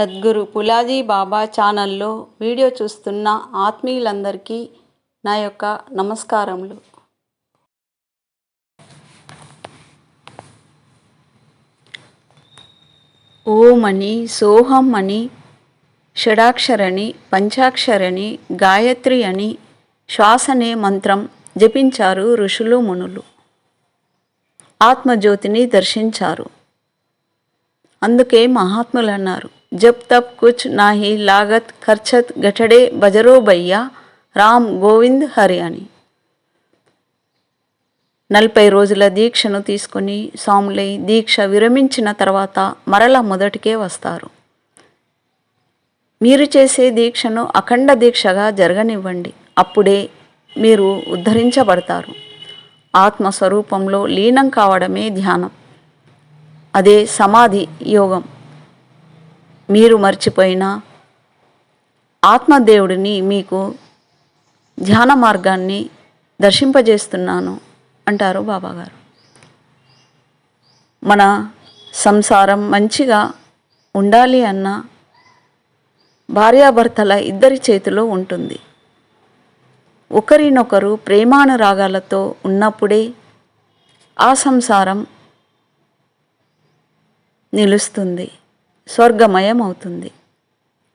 సద్గురు పులాజీ బాబా ఛానల్లో వీడియో చూస్తున్న ఆత్మీయులందరికీ నా యొక్క నమస్కారములు. ఓమని సోహం అని షడాక్షరని పంచాక్షరని గాయత్రి అని శ్వాసనే మంత్రం జపించారు ఋషులు మునులు. ఆత్మజ్యోతిని దర్శించారు. అందుకే మహాత్ములు అన్నారు జబ్ తప్ కుచ్ నాహి లాగత్ ఖర్చత్ गठड़े బజరో భయ్యా రామ్ గోవింద్ హరి అని నలభై రోజుల దీక్షను తీసుకొని స్వాములై దీక్ష విరమించిన తర్వాత మరల మొదటికే వస్తారు. మీరు చేసే దీక్షను అఖండ దీక్షగా జరగనివ్వండి. అప్పుడే మీరు ఉద్ధరించబడతారు. ఆత్మస్వరూపంలో లీనం కావడమే ధ్యానం. అదే సమాధి యోగం. మీరు మర్చిపోయిన ఆత్మదేవుడిని మీకు ధ్యాన మార్గాన్ని దర్శింపజేస్తున్నాను అంటారు బాబాగారు. మన సంసారం మంచిగా ఉండాలి అన్న భార్యాభర్తల ఇద్దరి చేతిలో ఉంటుంది. ఒకరినొకరు ప్రేమానురాగాలతో ఉన్నప్పుడే ఆ సంసారం నిలుస్తుంది. స్వర్గమయం అవుతుంది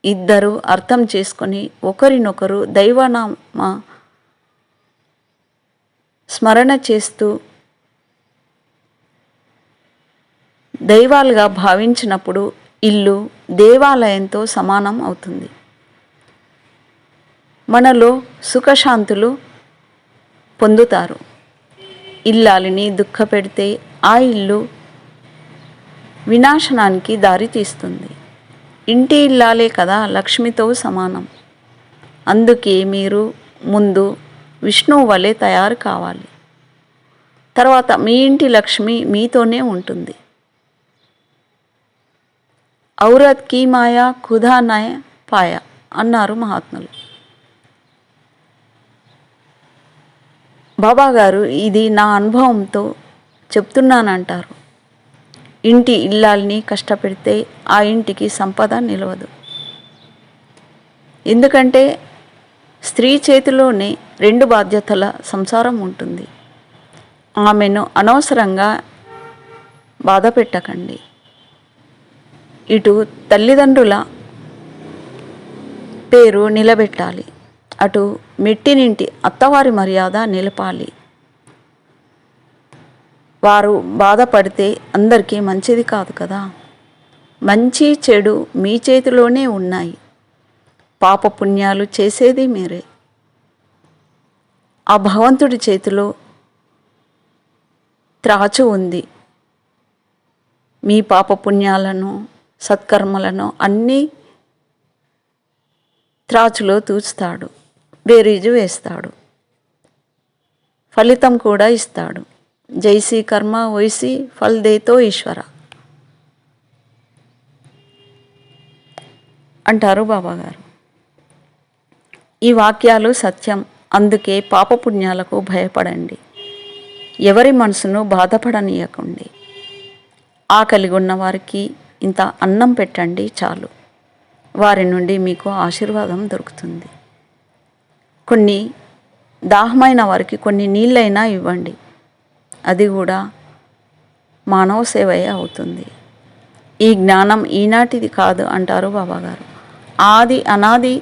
ఇద్దరు అర్థం చేసుకొని ఒకరినొకరు దైవనామ స్మరణ చేస్తూ దైవాలుగా భావించినప్పుడు ఇల్లు దేవాలయంతో సమానం అవుతుంది. మనలో సుఖశాంతులు పొందుతారు. ఇల్లాలిని దుఃఖపెడితే ఆ ఇల్లు వినాశనానికి దారి తీస్తుంది. ఇంటి ఇల్లాలే కదా లక్ష్మితో సమానం. అందుకే మీరు ముందు విష్ణువు వలె తయారు కావాలి. తర్వాత మీ ఇంటి లక్ష్మి మీతోనే ఉంటుంది. ఔరత్ కీ మాయా ఖుదా నయ పాయ అన్నారు మహాత్ములు. బాబా గారు ఇది నా అనుభవంతో చెప్తున్నానంటారు. ఇంటి ఇల్లాల్ని కష్టపెడితే ఆ ఇంటికి సంపద నిలవదు. ఎందుకంటే స్త్రీ చేతిలోనే రెండు బాధ్యతల సంసారం ఉంటుంది. ఆమెను అనవసరంగా బాధ పెట్టకండి. ఇటు తల్లిదండ్రుల పేరు నిలబెట్టాలి. అటు మెట్టినింటి అత్తవారి మర్యాద నిలపాలి. వారు బాధపడితే అందరికీ మంచిది కాదు కదా. మంచి చెడు మీ చేతిలోనే ఉన్నాయి. పాపపుణ్యాలు చేసేది మీరే. ఆ భగవంతుడి చేతిలో త్రాచు ఉంది. మీ పాపపుణ్యాలను సత్కర్మలను అన్నీ త్రాచులో తూచుతాడు బేరీజు వేస్తాడు. ఫలితం కూడా ఇస్తాడు. జైసీ కర్మ వయసి ఫల్ దేతో ఈశ్వర. అంటారు బాబాగారు. ఈ వాక్యాలు సత్యం అందుకే పాపపుణ్యాలకు భయపడండి. ఎవరి మనసును బాధపడనీయకండి. ఆకలి ఉన్నవారికి ఇంత అన్నం పెట్టండి చాలు. వారి నుండి మీకు ఆశీర్వాదం దొరుకుతుంది. కొన్ని దాహమైన వారికి కొన్ని నీళ్ళైనా ఇవ్వండి. అది కూడా మానవ సేవయే అవుతుంది. ఈ జ్ఞానం ఈనాటిది కాదు అంటారు బాబాగారు. ఆది అనాది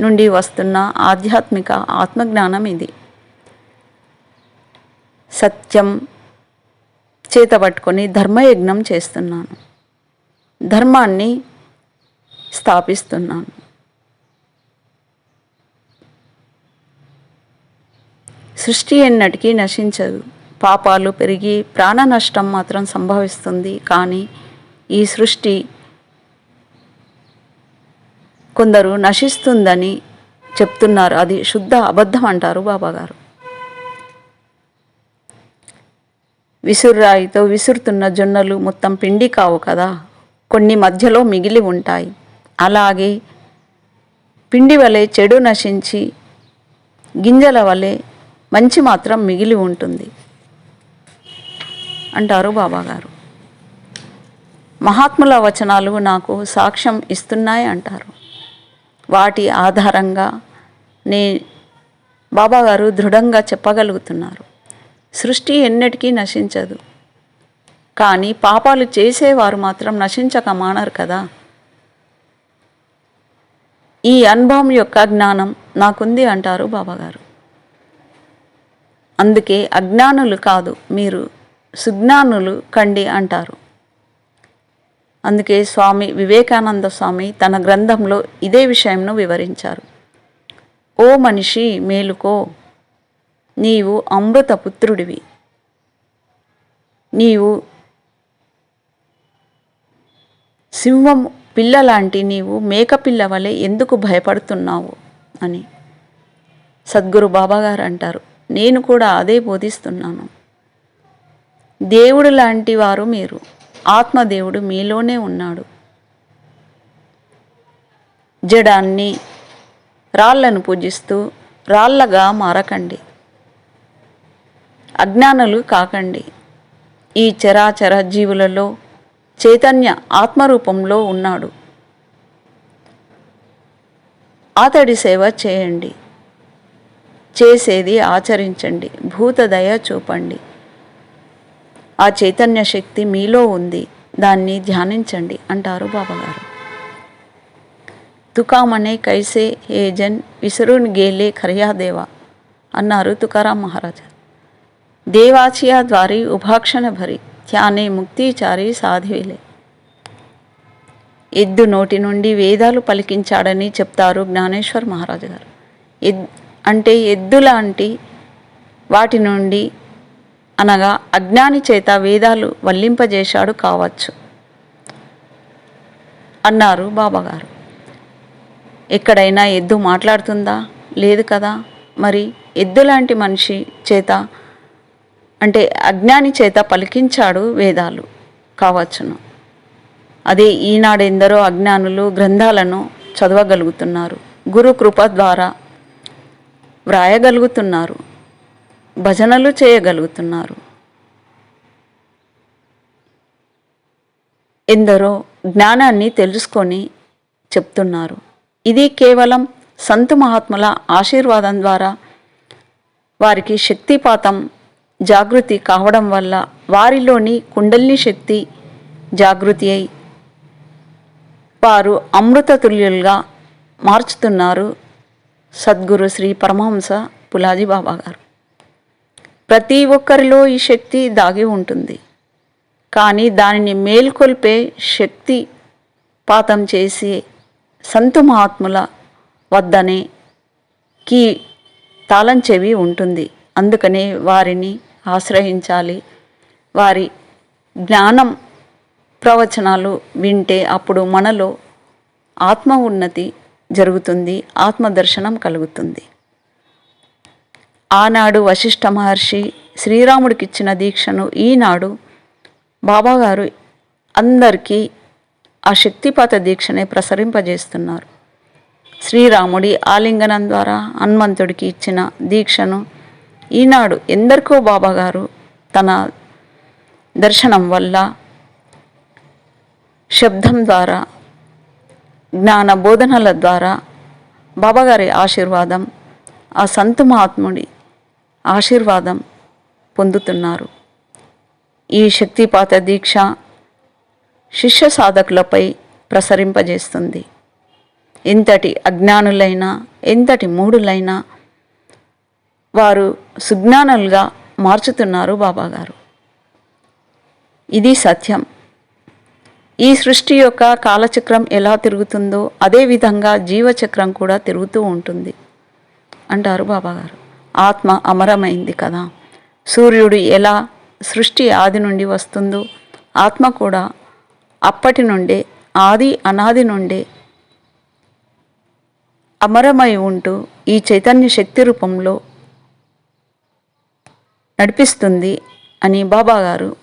నుండి వస్తున్న ఆధ్యాత్మిక ఆత్మజ్ఞానం ఇది. సత్యం చేతబట్టుకొని ధర్మయజ్ఞం చేస్తున్నాను. ధర్మాన్ని స్థాపిస్తున్నాను. సృష్టి ఎన్నటికీ నశించదు. పాపాలు పెరిగి ప్రాణ నష్టం మాత్రం సంభవిస్తుంది. కానీ ఈ సృష్టి కొందరు నశిస్తుందని చెప్తున్నారు. అది శుద్ధ అబద్ధం అంటారు బాబాగారు. విసుర్రాయితో విసురుతున్న జొన్నలు మొత్తం పిండి కావు కదా. కొన్ని మధ్యలో మిగిలి ఉంటాయి. అలాగే పిండి వలె చెడు నశించి గింజల వలె మంచి మాత్రం మిగిలి ఉంటుంది. అంటారు బాబాగారు. మహాత్ముల వచనాలు నాకు సాక్ష్యం ఇస్తున్నాయి అంటారు. వాటి ఆధారంగా నే బాబాగారు దృఢంగా చెప్పగలుగుతున్నారు. సృష్టి ఎన్నటికీ నశించదు. కానీ పాపాలు చేసేవారు మాత్రం నశించక మానరు కదా. ఈ అనుభవం యొక్క జ్ఞానం నాకుంది అంటారు బాబాగారు. అందుకే అజ్ఞానులు కాదు మీరు సుజ్ఞానులు కండి అంటారు. అందుకే స్వామి వివేకానంద స్వామి తన గ్రంథంలో ఇదే విషయంను వివరించారు. ఓ మనిషి మేలుకో నీవు అమృతపుత్రుడివి నీవు సింహం పిల్లలాంటి నీవు మేకపిల్ల వలె ఎందుకు భయపడుతున్నావు? అని సద్గురు బాబాగారు అంటారు. నేను కూడా అదే బోధిస్తున్నాను. దేవుడు లాంటి వారు మీరు. ఆత్మదేవుడు మీలోనే ఉన్నాడు. జడాన్ని రాళ్ళను పూజిస్తూ రాళ్ళగా మారకండి. అజ్ఞానులు కాకండి. ఈ చరాచర జీవులలో చైతన్య ఆత్మరూపంలో ఉన్నాడు. అతడి సేవ చేయండి. చేసేది ఆచరించండి. భూతదయ చూపండి. ఆ చైతన్య శక్తి మీలో ఉంది. దాన్ని ధ్యానించండి అంటారు బాబాగారు. తుకామనే కైసే ఏజన్ జన్ గేలే కరియాదేవ అన్నారు తుకారాం మహారాజా. దేవాచియా ద్వారి ఉభాక్షణ భరి ధ్యానే ముక్తిచారి సాధివిలే. ఎద్దు నోటి నుండి వేదాలు పలికించాడని చెప్తారు జ్ఞానేశ్వర్ మహారాజు గారు ఎద్ అంటే ఎద్దు లాంటి వాటి నుండి అనగా అజ్ఞాని చేత వేదాలు వల్లింపజేశాడు కావచ్చు. అన్నారు బాబాగారు. ఎక్కడైనా ఎద్దు మాట్లాడుతుందా? లేదు కదా? మరి ఎద్దు లాంటి మనిషి చేత అంటే అజ్ఞాని చేత పలికించాడు వేదాలు కావచ్చును. అదే ఈనాడు ఎందరో అజ్ఞానులు గ్రంథాలను చదవగలుగుతున్నారు. గురు కృప ద్వారా వ్రాయగలుగుతున్నారు. భజనలు చేయగలుగుతున్నారు. ఎందరో జ్ఞానాన్ని తెలుసుకొని చెప్తున్నారు. ఇది కేవలం సంతు మహాత్ముల ఆశీర్వాదం ద్వారా వారికి శక్తిపాతం జాగృతి కావడం వల్ల వారిలోని కుండలిని శక్తి జాగృతి అయి వారు అమృతతుల్యులుగా మార్చుతున్నారు. సద్గురు శ్రీ పరమహంస పులాజీ బాబా గారు. ప్రతి ఒక్కరిలో ఈ శక్తి దాగి ఉంటుంది. కానీ దానిని మేల్కొల్పే శక్తి పాతం చేసి సంతు మహాత్ముల వద్దనే కీ తాళం చెవి ఉంటుంది. అందుకనే వారిని ఆశ్రయించాలి. వారి జ్ఞానం ప్రవచనాలు వింటే అప్పుడు మనలో ఆత్మ ఉన్నతి జరుగుతుంది ఆత్మదర్శనం కలుగుతుంది. ఆనాడు వశిష్ఠ మహర్షి శ్రీరాముడికిచ్చిన దీక్షను ఈనాడు బాబాగారు అందరికీ ఆ శక్తిపాత దీక్షనే ప్రసరింపజేస్తున్నారు. శ్రీరాముడి ఆలింగనం ద్వారా హనుమంతుడికి ఇచ్చిన దీక్షను ఈనాడు ఎందరికో బాబాగారు తన దర్శనం వల్ల శబ్దం ద్వారా జ్ఞాన బోధనల ద్వారా బాబాగారి ఆశీర్వాదం ఆ సంత మహాత్ముడి ఆశీర్వాదం పొందుతున్నారు. ఈ శక్తిపాత దీక్ష శిష్య సాధకులపై ప్రసరింపజేస్తుంది. ఎంతటి అజ్ఞానులైనా ఎంతటి మూఢులైనా వారు సుజ్ఞానులుగా మార్చుతున్నారు బాబాగారు. ఇది సత్యం. ఈ సృష్టి యొక్క కాలచక్రం ఎలా తిరుగుతుందో అదేవిధంగా జీవచక్రం కూడా తిరుగుతూ ఉంటుంది. అంటారు బాబాగారు. ఆత్మ అమరమైంది కదా. సూర్యుడు ఎలా సృష్టి ఆది నుండి వస్తుందో ఆత్మ కూడా అప్పటి నుండే ఆది అనాది నుండే అమరమై ఉంటూ ఈ చైతన్య శక్తి రూపంలో నడిపిస్తుంది అని బాబాగారు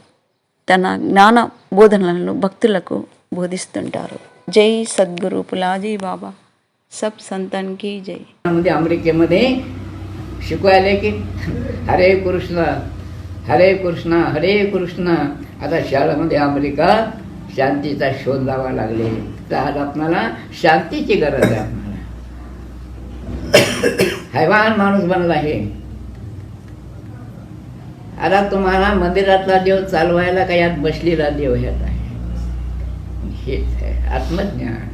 తన జ్ఞాన బోధనలను భక్తులకు బోధిస్తుంటారు. జై సద్గురు పులాజీ బాబా. సబ్ సంతన్ కీ జై. అమృత్యమదే शिकवायला की हरे कृष्ण हरे कृष्ण हरे कृष्ण. आता शाळेमध्ये अमेरिका शांतीचा शोध लावा लागले. तर आज आपणाला शांतीची गरज आहे. आपणाला हैवान माणूस बनला आहे. आता तुम्हाला मंदिरातला देव चालवायला काही यात बसलेला देव ह्यात आहे. हेच आहे आत्मज्ञान.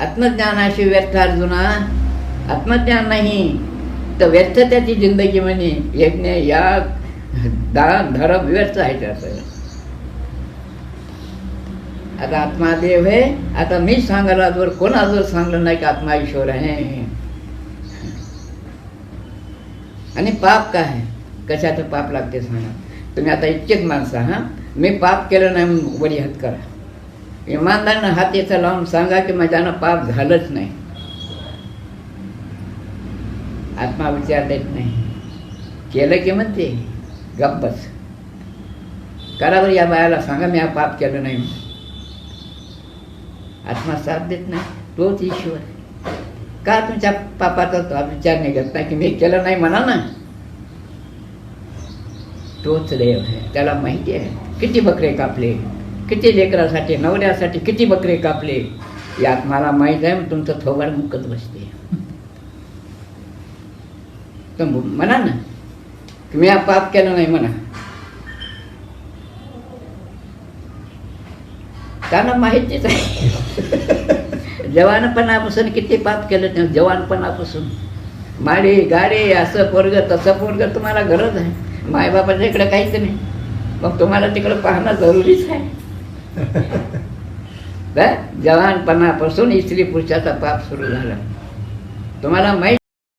आत्मज्ञानाशी व्यर्थ अर्जुना आत्मज्ञान नाही तर व्यर्थ त्याची जिंदगी म्हणे यज्ञ या दान धर्म व्यर्थ आहे त्याचं. आता आत्मा देव आहे. आता मी सांगायला आजवर कोण आजवर सांगलं नाही की आत्मा ईश्वर आहे? आणि पाप काय? आहे कशाचं पाप लागते सांगा. तुम्ही आता इतकेच माणसं हा मी पाप केलं नाही म्हणून वडी हात करा. इमानदारीनं हात याचा लावून सांगा की माझ्यानं पाप झालंच नाही. आत्मा विचार देत नाही. केलं की म्हणते गप्पच करा बरं या बायाला सांगा मी हा पाप केलं नाही आत्मा साथ देत नाही तोच ईश्वर. का तुमच्या पापाचा तो विचार नाही करत? नाही की मी केलं नाही म्हणा ना. तोच देव आहे. त्याला माहिती आहे. किती बकरे कापले? किती लेकरासाठी नवऱ्यासाठी किती बकरे कापले? यात मला माहीत आहे मग तुमचं थोबाड मुकत बसते. तर म्हणा ना की मी हा पाप केलं नाही म्हणा त्यांना माहितीच आहे जवानपणापासून किती पाप केलं त्या जवानपणापासून माडी गाडी असं पोरग तसं पोरग तुम्हाला गरज आहे मायबापाच्या इकडे काहीच नाही मग तुम्हाला तिकडं पाहणं जरुरीच आहे जवानपणापासून स्त्री पुरुषाचा पाप सुरू झाला तुम्हाला माहीत